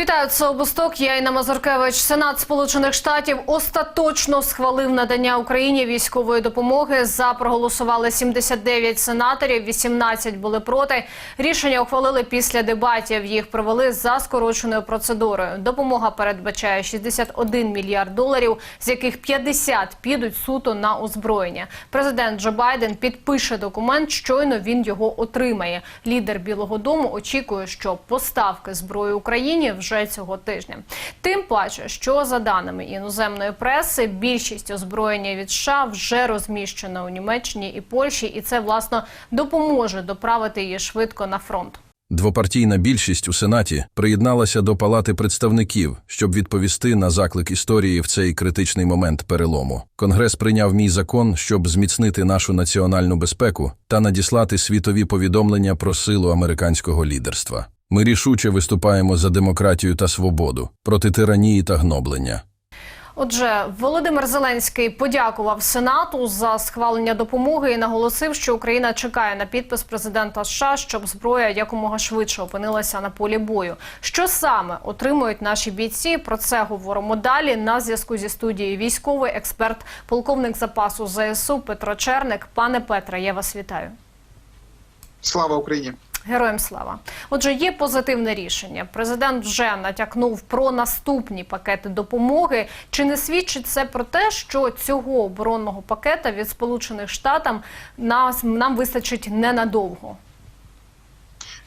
Вітаю, це Обосток. Я Інна Мазуркевич. Сенат Сполучених Штатів остаточно схвалив надання Україні військової допомоги. За проголосували 79 сенаторів, 18 були проти. Рішення ухвалили після дебатів. Їх провели за скороченою процедурою. Допомога передбачає 61 мільярд доларів, з яких 50 підуть суто на озброєння. Президент Джо Байден підпише документ. Щойно він його отримає. Лідер Білого Дому очікує, що поставки зброї Україні вже цього тижня. Тим паче, що за даними іноземної преси, більшість озброєння від США вже розміщена у Німеччині і Польщі, і це власно допоможе доправити її швидко на фронт. Двопартійна більшість у Сенаті приєдналася до Палати представників, щоб відповісти на заклик історії в цей критичний момент перелому. Конгрес прийняв мій закон, щоб зміцнити нашу національну безпеку та надіслати світові повідомлення про силу американського лідерства. Ми рішуче виступаємо за демократію та свободу проти тиранії та гноблення. Отже, Володимир Зеленський подякував Сенату за схвалення допомоги і наголосив, що Україна чекає на підпис президента США, щоб зброя якомога швидше опинилася на полі бою. Що саме отримують наші бійці? Про це говоримо далі. На зв'язку зі студією військовий експерт, полковник запасу ЗСУ Петро Черник. Пане Петре, я вас вітаю. Слава Україні! Героям слава. Отже, є позитивне рішення. Президент вже натякнув про наступні пакети допомоги. Чи не свідчить це про те, що цього оборонного пакета від Сполучених Штатів нас нам вистачить ненадовго?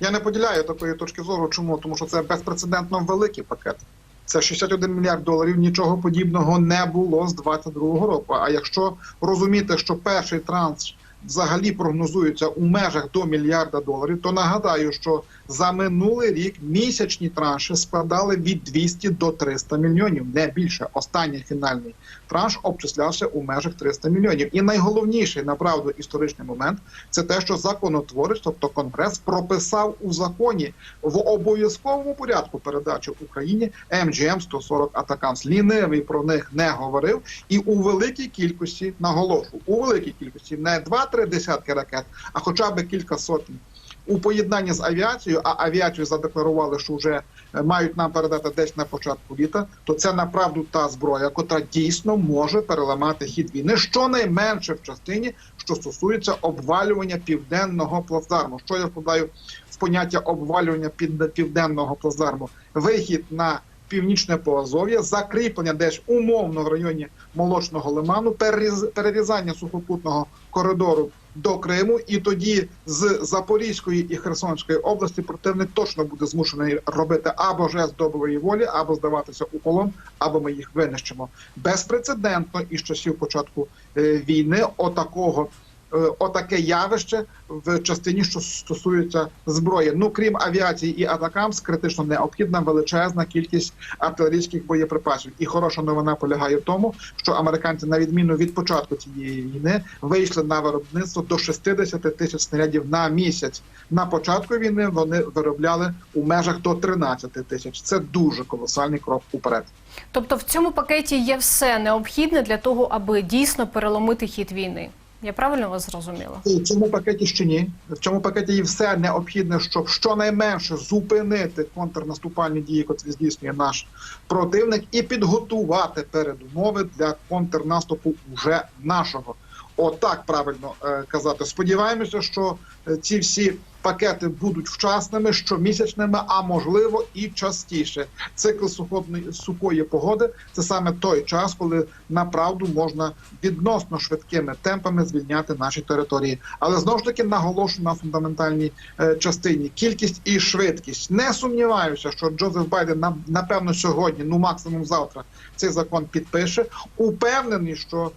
Я не поділяю такої точки зору. Чому? Тому що це безпрецедентно великий пакет. Це 61 мільярд доларів. Нічого подібного не було з 22-го року. А якщо розуміти, що перший транш взагалі прогнозується у межах до мільярда доларів, то нагадаю, що за минулий рік місячні транші складали від 200 до 300 мільйонів, не більше. Останній фінальний транш обчислявся у межах 300 мільйонів. І найголовніший направду історичний момент це те, що законотворець, тобто Конгрес, прописав у законі в обов'язковому порядку передачі Україні МГМ 140 Атакамс. Лінивий про них не говорив, і у великій кількості наголошую, у великій кількості не 2-3 десятки ракет, а хоча б кілька сотень. У поєднанні з авіацією, а авіацію задекларували, що вже е, мають нам передати десь на початку літа, то це направду та зброя, котра дійсно може переламати хід війни, щонайменше в частині, що стосується обвалювання південного плацдарму. Що я вкладаю в поняття обвалювання південного плацдарму? Вихід на північне Поазов'я, закріплення десь умовно в районі молочного лиману, переріз- перерізання сухопутного коридору до Криму, і тоді з Запорізької і Херсонської області противник точно буде змушений робити або жест доброї волі, або здаватися у полон, або ми їх винищимо. Безпрецедентно із часів початку е, війни отакого. Е, Отаке явище в частині, що стосується зброї. Ну крім авіації і атакамс, критично необхідна величезна кількість артилерійських боєприпасів. І хороша новина полягає в тому, що американці, на відміну від початку цієї війни, вийшли на виробництво до 60 тисяч снарядів на місяць. На початку війни вони виробляли у межах до 13 тисяч. Це дуже колосальний крок уперед. Тобто в цьому пакеті є все необхідне для того, аби дійсно переломити хід війни. Я правильно вас зрозуміла? В цьому пакеті ще ні. В цьому пакеті є все необхідне, щоб щонайменше зупинити контрнаступальні дії, котрі здійснює наш противник, і підготувати передумови для контрнаступу уже нашого. Отак правильно е, казати. Сподіваємося, що е, ці всі пакети будуть вчасними, щомісячними, а можливо і частіше. Цикл сухотної сухої погоди це саме той час, коли направду можна відносно швидкими темпами звільняти наші території. Але знову ж таки наголошую на фундаментальній е, частині кількість і швидкість. Не сумніваюся, що Джозеф Байден напевно сьогодні, ну максимум завтра, цей закон підпише. Упевнений, що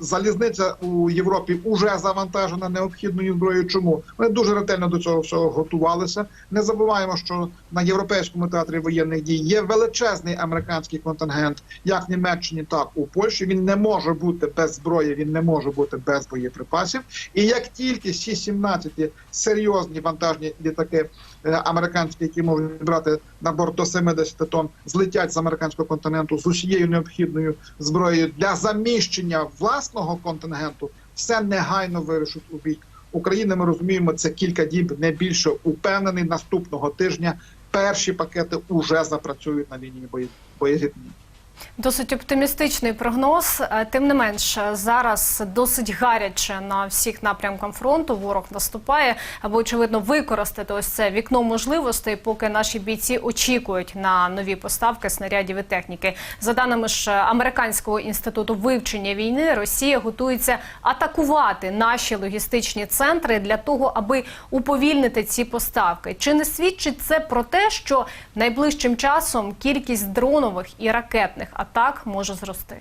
залізниця у Європі вже завантажена необхідною зброєю. Чому вони дуже ретельно до цього всього готувалися? Не забуваємо, що на європейському театрі воєнних дій є величезний американський контингент, як в Німеччині, так у Польщі. Він не може бути без зброї, він не може бути без боєприпасів. І як тільки всі 17 серйозні вантажні літаки е, американські, які можуть брати на борт до 70 тонн, злетять з американського континенту з усією необхідною зброєю для заміщення власного контингенту, все негайно вирішить у бік України. Ми розуміємо, це кілька діб, не більше упевнений наступного тижня. перші пакети вже запрацюють на лінії боєзіткнення. Досить оптимістичний прогноз. Е, Тим не менш, е, зараз досить гаряче на всіх напрямках фронту. Ворог наступає, аби очевидно використати ось це вікно можливостей, поки наші бійці очікують на нові поставки снарядів і техніки. За даними ж е, американського інституту вивчення війни, Росія готується атакувати наші логістичні центри для того, аби уповільнити ці поставки. Чи не свідчить це про те, що найближчим часом кількість дронових і ракетних атак може зрости?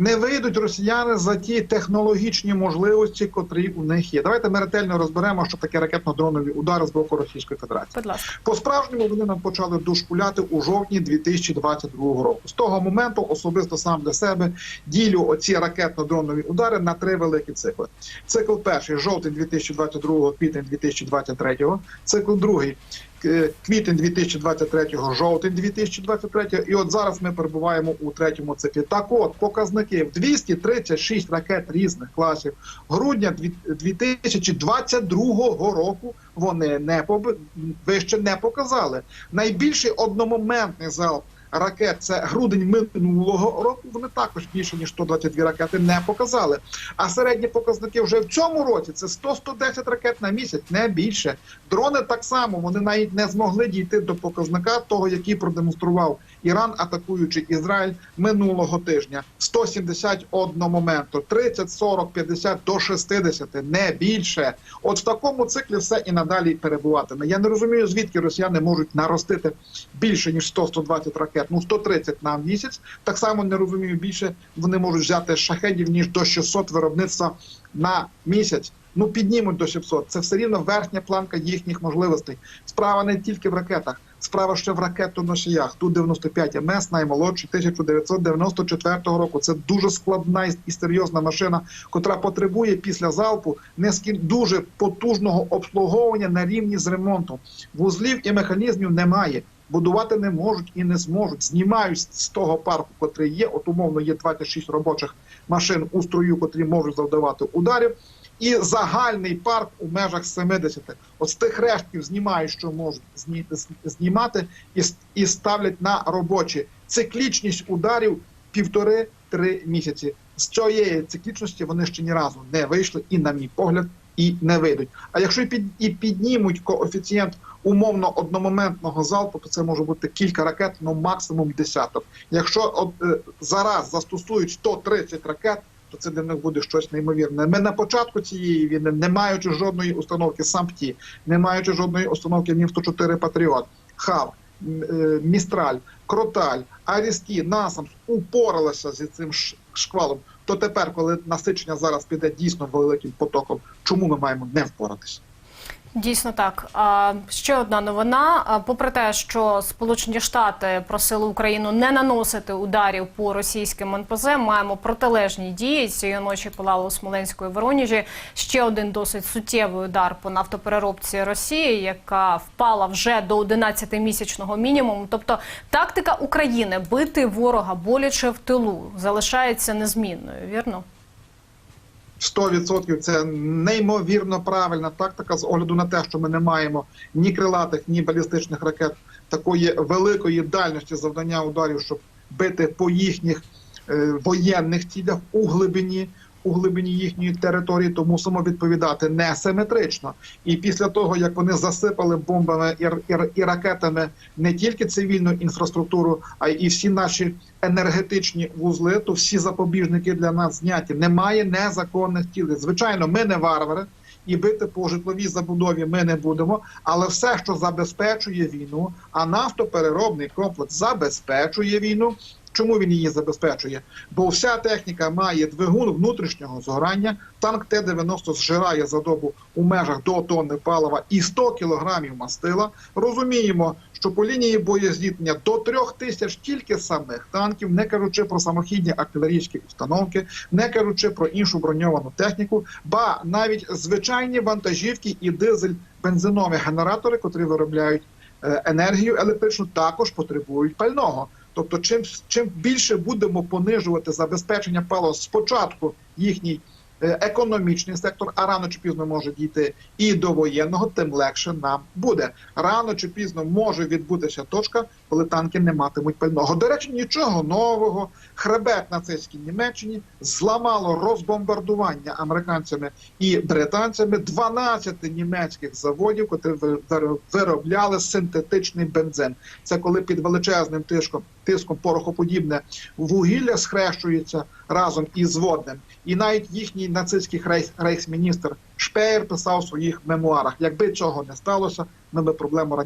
Не вийдуть росіяни за ті технологічні можливості, котрі у них є. Давайте ми ретельно розберемо, що таке ракетно-дронові удари з боку Російської Федерації. Будь ласка. По справжньому вони нам почали дошкуляти у жовтні 2022 року. З того моменту особисто сам для себе ділю оці ракетно-дронові удари на три великі цикли. Цикл перший жовтень 2022, квітень 2023, цикл другий. Е, Квітень 2023, жовтень 2023, і от зараз ми перебуваємо у третьому циклі. Так, от показники в 236 ракет різних класів грудня дві- 2022 року вони не поб... вище не показали. Найбільший одномоментний залп ракет це грудень минулого року. Вони також більше ніж 122 ракети не показали. А середні показники вже в цьому році це 100-110 ракет на місяць, не більше. Дрони так само вони навіть не змогли дійти до показника того, який продемонстрував Іран, атакуючи Ізраїль минулого тижня. 171 моменту, 30, 40, 50 до 60, не більше. От в такому циклі все і надалі перебуватиме. Я не розумію, звідки росіяни можуть наростити більше ніж 100-120 ракет, ну 130 на місяць. Так само не розумію більше. Вони можуть взяти шахедів ніж до 600 виробництва на місяць. Ну піднімуть до 700. Це все рівно верхня планка їхніх можливостей. Справа не тільки в ракетах, справа ще в ракетоносіях. Ту 95 МС, наймолодший 1994 року. Це дуже складна і- серйозна машина, котра потребує після залпу нескін дуже потужного обслуговування на рівні з ремонтом. Вузлів і механізмів немає. Будувати не можуть і не зможуть. Знімають з того парку, котрий є. От умовно є 26 робочих машин у строю, котрі можуть завдавати ударів. І загальний парк у межах 70. От з тих рештків знімають, що можуть зні- знімати, і, і ставлять на робочі. Циклічність ударів півтори-три місяці. З цієї циклічності вони ще ні разу не вийшли, і, на мій погляд, і не вийдуть. А якщо і під і піднімуть коефіцієнт умовно одномоментного залпу, то це може бути кілька ракет, ну максимум десяток. Якщо от, е, зараз застосують 130 ракет, то це для них буде щось неймовірне. Ми на початку цієї війни, не маючи жодної установки САМПТІ, не маючи жодної установки Мів 104 Патріот, ХАВ, е, Містраль, Кроталь, Арісті, Насамс упоралися зі цим шквалом. То тепер, коли насичення зараз піде дійсно великим потоком, чому ми маємо не впоратися? Дійсно так. А ще одна новина. Попри те, що Сполучені Штати просили Україну не наносити ударів по російським НПЗ, маємо протилежні дії. Цієї ночі палало у Смоленську і Воронежі. Ще один досить суттєвий удар по нафтопереробці Росії, яка впала вже до 11-місячного мінімуму. Тобто тактика України бити ворога боляче в тилу залишається незмінною. Вірно? 100% це неймовірно правильна тактика з огляду на те, що ми не маємо ні крилатих, ні балістичних ракет такої великої дальності завдання ударів, щоб бити по їхніх е, воєнних цілях у глибині. У глибині їхньої території, то мусимо відповідати несиметрично. І після того, як вони засипали бомбами і, і, і ракетами не тільки цивільну інфраструктуру, а й всі наші енергетичні вузли, то всі запобіжники для нас зняті. Немає незаконних цілей. Звичайно, ми не варвари, і бити по житловій забудові ми не будемо. Але все, що забезпечує війну, а нафтопереробний комплекс забезпечує війну. Чому він її забезпечує? Бо вся техніка має двигун внутрішнього згорання. Танк Т-90 зжирає за добу у межах до тонни палива і 100 кілограмів мастила. Розуміємо, що по лінії боєзіткнення до трьох тисяч тільки самих танків, не кажучи про самохідні артилерійські установки, не кажучи про іншу броньовану техніку, ба навіть звичайні вантажівки і дизель бензинові генератори, котрі виробляють е, енергію електричну, також потребують пального. Тобто, чим чим більше будемо понижувати забезпечення паливом спочатку їхній економічний сектор, а рано чи пізно може дійти і до воєнного, тим легше нам буде. Рано чи пізно може відбутися точка, коли танки не матимуть пального. До речі, нічого нового. Хребет нацистській Німеччині зламало розбомбардування американцями і британцями 12 німецьких заводів, які виробляли синтетичний бензин. Це коли під величезним тиском тиском порохоподібне вугілля схрещується разом із водним. І навіть їхній нацистський рейс, рейхсміністр Шпеєр писав у своїх мемуарах: якби цього не сталося, ми би проблему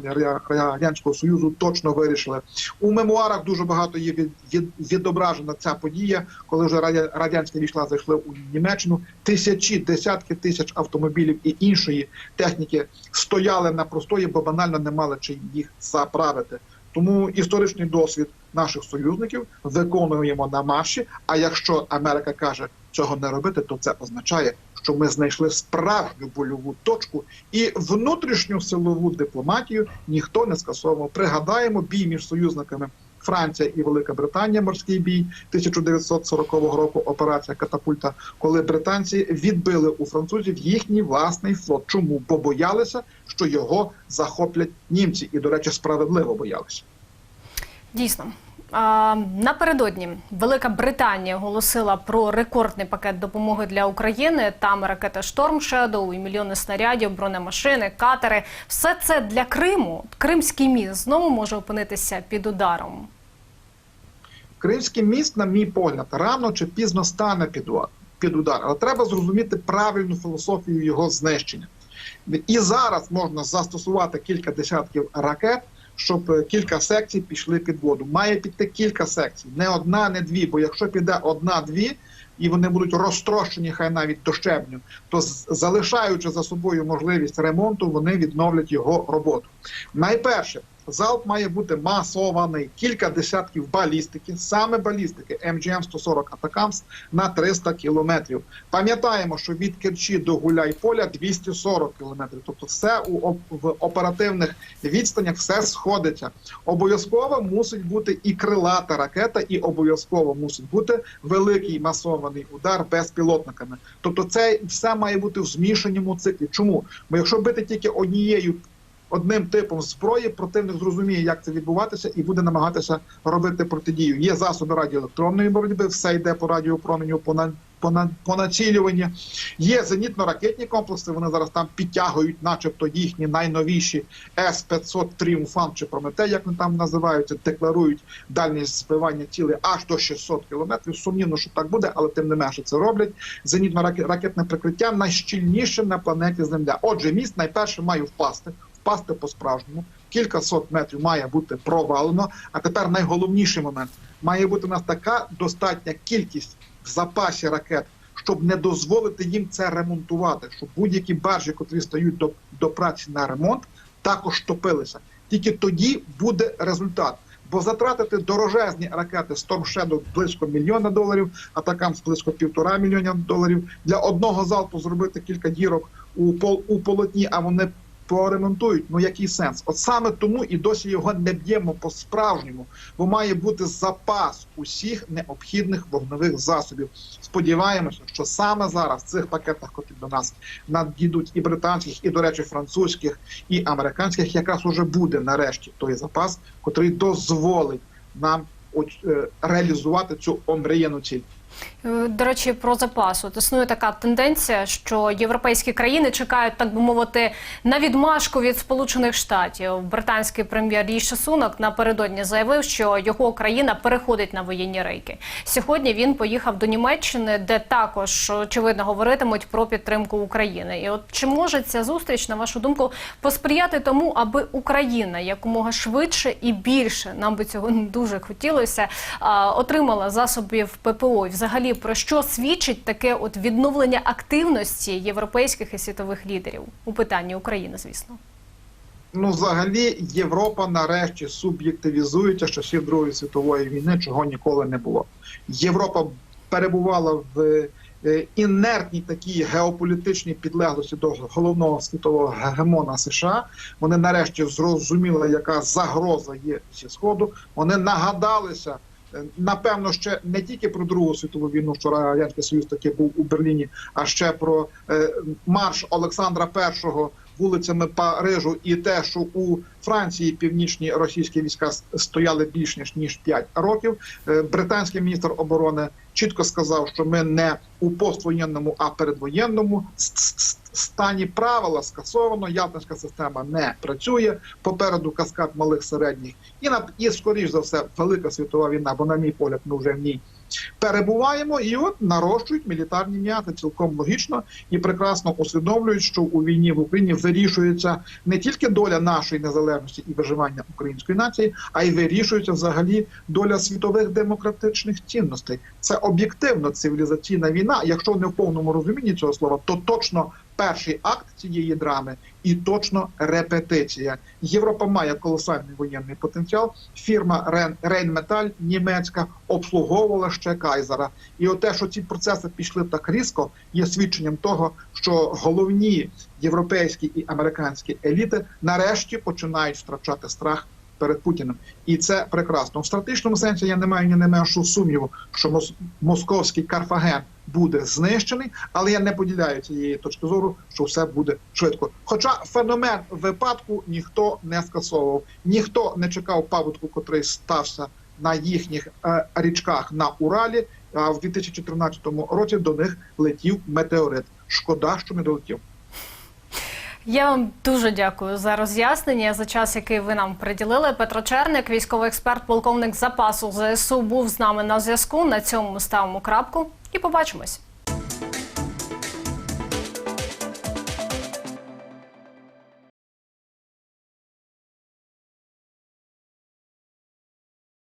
радянського союзу точно вирішили. У мемуарах дуже багато є від, від, відображена ця подія, коли вже Радя- радянська війська зайшли у Німеччину. Тисячі, десятки тисяч автомобілів і іншої техніки стояли на простої, бо банально не мали чим їх заправити. Тому історичний досвід наших союзників виконуємо на марші. А якщо Америка каже цього не робити, то це означає, що ми знайшли справжню больову точку і внутрішню силову дипломатію ніхто не скасовував. Пригадаємо бій між союзниками. Франція і Велика Британія, морський бій 1940 року, операція Катапульта, коли британці відбили у французів їхній власний флот. Чому? Бо боялися, що його захоплять німці, і, до речі, справедливо боялися. Дійсно. Напередодні Велика Британія оголосила про рекордний пакет допомоги для України. Там ракети Шторм Shadow і мільйони снарядів, бронемашини, катери. Все це для Криму. Кримський міст знову може опинитися під ударом. Кримський міст, на мій погляд, рано чи пізно стане під під удар. Але треба зрозуміти правильну філософію його знищення. І зараз можна застосувати кілька десятків ракет, щоб е, кілька секцій пішли під воду. Має піти кілька секцій, не одна, не дві. Бо якщо піде одна-дві, і вони будуть розтрощені, хай навіть до щебню, то залишаючи за собою можливість ремонту, вони відновлять його роботу. Найперше, залп має бути масований, кілька десятків балістики, саме балістики МГМ-140 Атакамс на 300 кілометрів. Пам'ятаємо, що від Керчі до Гуляйполя 240 кілометрів. Тобто, все у в оперативних відстанях все сходиться. Обов'язково мусить бути і крилата ракета, і обов'язково мусить бути великий масований удар безпілотниками. Тобто, це все має бути в змішаному циклі. Чому? Бо якщо бити тільки однією одним типом зброї, противник зрозуміє, як це відбуватися, і буде намагатися робити протидію. Є засоби радіоелектронної боротьби, все йде по радіопроменю, по по, на, по націлюванні. Є зенітно-ракетні комплекси. Вони зараз там підтягують, начебто, їхні найновіші С-500 Тріумфант чи Прометей, як вони там називаються, декларують дальність збивання цілей аж до 600 кілометрів. Сумнівно, що так буде, але тим не менше це роблять. Зенітно-ракетне прикриття найщільніше на планеті Земля. Отже, міст найперше має впасти, впасти по-справжньому. Кілька сот метрів має бути провалено. А тепер найголовніший момент має бути у нас така достатня кількість в запасі ракет, щоб не дозволити їм це ремонтувати, щоб будь-які баржі, котрі стають до, до праці на ремонт, також топилися. Тільки тоді буде результат. Бо затратити дорожезні ракети Storm Shadow близько мільйона доларів, атакам з близько півтора мільйона доларів для одного залпу зробити кілька дірок у пол у полотні, а вони поремонтують. Ну який сенс? От саме тому і досі його не б'ємо по справжньому, бо має бути запас усіх необхідних вогневих засобів. Сподіваємося, що саме зараз в цих пакетах, котрі до нас надійдуть і британських, і до речі, французьких, і американських, якраз уже буде нарешті той запас, котрий дозволить нам е, реалізувати цю омріяну ціль. Е, До речі, про запас. От існує така тенденція, що європейські країни чекають, так би мовити, на відмашку від Сполучених Штатів. Британський прем'єр Ріші Сунок напередодні заявив, що його країна переходить на воєнні рейки. Сьогодні він поїхав до Німеччини, де також очевидно говоритимуть про підтримку України. І от чи може ця зустріч, на вашу думку, посприяти тому, аби Україна якомога швидше і більше нам би цього дуже хотілося, отримала засобів ППО? І взагалі про що свідчить таке от відновлення активності європейських і світових лідерів у питанні України, звісно. Ну, взагалі, Європа нарешті суб'єктивізується з часів Другої світової війни, чого ніколи не було. Європа перебувала в е, інертній такій геополітичній підлеглості до головного світового гегемона США. Вони нарешті зрозуміли, яка загроза є зі сходу. Вони нагадалися напевно ще не тільки про Другу світову війну, що радянський союз таки був у Берліні, а ще про е, марш Олександра І вулицями Парижу і те, що у Франції північні російські війська стояли більш ніж ніж 5 років. Е, Британський міністр оборони чітко сказав, що ми не у поствоєнному, а передвоєнному стані правила скасовано. Ялтинська система не працює. Попереду каскад малих середніх і на і скоріш за все велика світова війна, бо на мій погляд ми вже в ній перебуваємо, і от нарощують мілітарні м'яти цілком логічно і прекрасно усвідомлюють, що у війні в Україні вирішується не тільки доля нашої незалежності і виживання української нації, а й вирішується взагалі доля світових демократичних цінностей. Це об'єктивно цивілізаційна війна. Якщо не в повному розумінні цього слова, то точно перший акт цієї драми і точно репетиція. Європа має колосальний воєнний потенціал. Фірма Рейнметаль німецька обслуговувала ще Кайзера. І те, що ці процеси пішли так різко, є свідченням того, що головні європейські і американські еліти нарешті починають втрачати страх. Перед Путіним, і це прекрасно в стратегічному сенсі. Я не маю ні не меншого сумніву, що мос- московський Карфаген буде знищений, але я не поділяю цієї точки зору, що все буде швидко. Хоча феномен випадку ніхто не скасовував, ніхто не чекав паводку, котрий стався на їхніх е, річках на Уралі. А в 2014 році до них летів метеорит. Шкода, що не долетів. Я вам дуже дякую за роз'яснення за час, який ви нам приділили. Петро Черник, військовий експерт, полковник запасу ЗСУ, був з нами на зв'язку. На цьому ставимо крапку і побачимось.